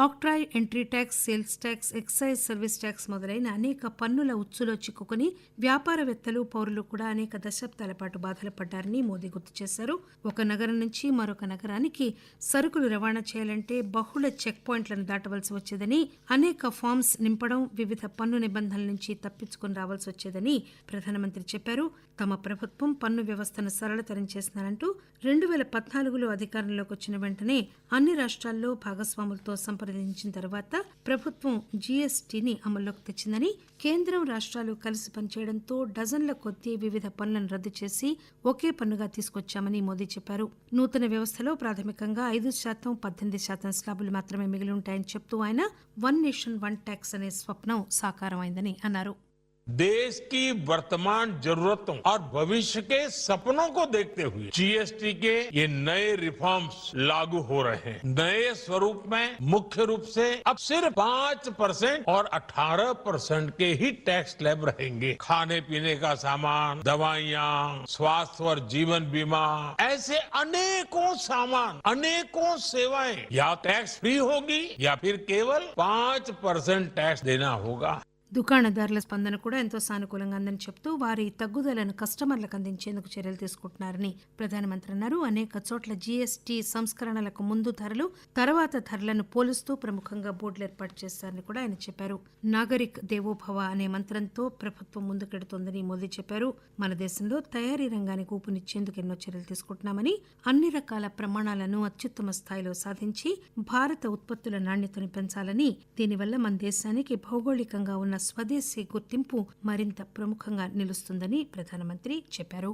Octroi entry tax sales tax excise service tax మొదలైన అనేక పన్నుల ఉచ్చులో చిక్కుకుని వ్యాపారవేత్తలు పౌరులు కూడా అనేక దశాబ్దాల పాటు బాధలు పడ్డారని మోదీ గుర్తు చేశారు. ఒక నగరం నుంచి మరొక నగరానికి సరుకులు రవాణా చేయాలంటే బహుళ చెక్ పాయింట్లను దాటవలసి వచ్చేదని అనేక ఫామ్స్ నింపడం వివిధ పన్ను నిబంధనల నుంచి తప్పించుకుని రావాల్సి వచ్చేదని ప్రధానమంత్రి చెప్పారు. తమ ప్రభుత్వం పన్ను వ్యవస్థను సరళతరం చేస్తున్నారంటూ రెండు వేల పద్నాలుగులో అధికారంలోకి వచ్చిన వెంటనే అన్ని రాష్ట్రాల్లో భాగస్వాములతో సంప్రదించిన తర్వాత ప్రభుత్వం జీఎస్టీని అమల్లోకి తెచ్చిందని కేంద్రం రాష్ట్రాలు కలిసి పనిచేయడంతో డజన్ల కొద్దీ వివిధ పన్నులను రద్దు చేసి ఒకే పన్నుగా తీసుకొచ్చామని మోదీ చెప్పారు. నూతన వ్యవస్థలో ప్రాథమికంగా ఐదు శాతం పద్దెనిమిది శాతం స్లాబులు మాత్రమే మిగిలి ఉంటాయని చెప్తూ ఆయన వన్ నేషన్ వన్ ట్యాక్స్ అనే స్వప్నం సాకారమైందని అన్నారు. देश की वर्तमान जरूरतों और भविष्य के सपनों को देखते हुए जीएसटी के ये नए रिफॉर्म्स लागू हो रहे हैं। नए स्वरूप में मुख्य रूप से अब सिर्फ़ पाँच परसेंट और अठारह परसेंट के ही टैक्स स्लैब रहेंगे। खाने पीने का सामान, दवाइयाँ, स्वास्थ्य और जीवन बीमा, ऐसे अनेकों सामान, अनेकों सेवाएँ या टैक्स फ्री होगी या फिर केवल पाँच परसेंट टैक्स देना होगा। దుకాణదారుల స్పందన కూడా ఎంతో సానుకూలంగా ఉందని చెప్తూ వారి తగ్గుదలను కస్టమర్లకు అందించేందుకు చర్యలు తీసుకుంటున్నారని ప్రధానమంత్రి అన్నారు. అనేక చోట్ల జీఎస్టీ సంస్కరణలకు ముందు ధరలు తర్వాత ధరలను పోలుస్తూ ప్రముఖంగా బోర్డులు ఏర్పాటు చేశారని కూడా ఆయన చెప్పారు. నాగరిక్ దేవోభవ అనే మంత్రంతో ప్రభుత్వం ముందుకెడుతోందని మోదీ చెప్పారు. మన దేశంలో తయారీ రంగానికి ఊపునిచ్చేందుకు ఎన్నో చర్యలు తీసుకుంటున్నామని అన్ని రకాల ప్రమాణాలను అత్యుత్తమ స్థాయిలో సాధించి భారత ఉత్పత్తుల నాణ్యతను పెంచాలని దీనివల్ల మన దేశానికి భౌగోళికంగా ఉన్న స్వదేశీ గుర్తింపు మరింత ప్రముఖంగా నిలుస్తుందని ప్రధానమంత్రి చెప్పారు.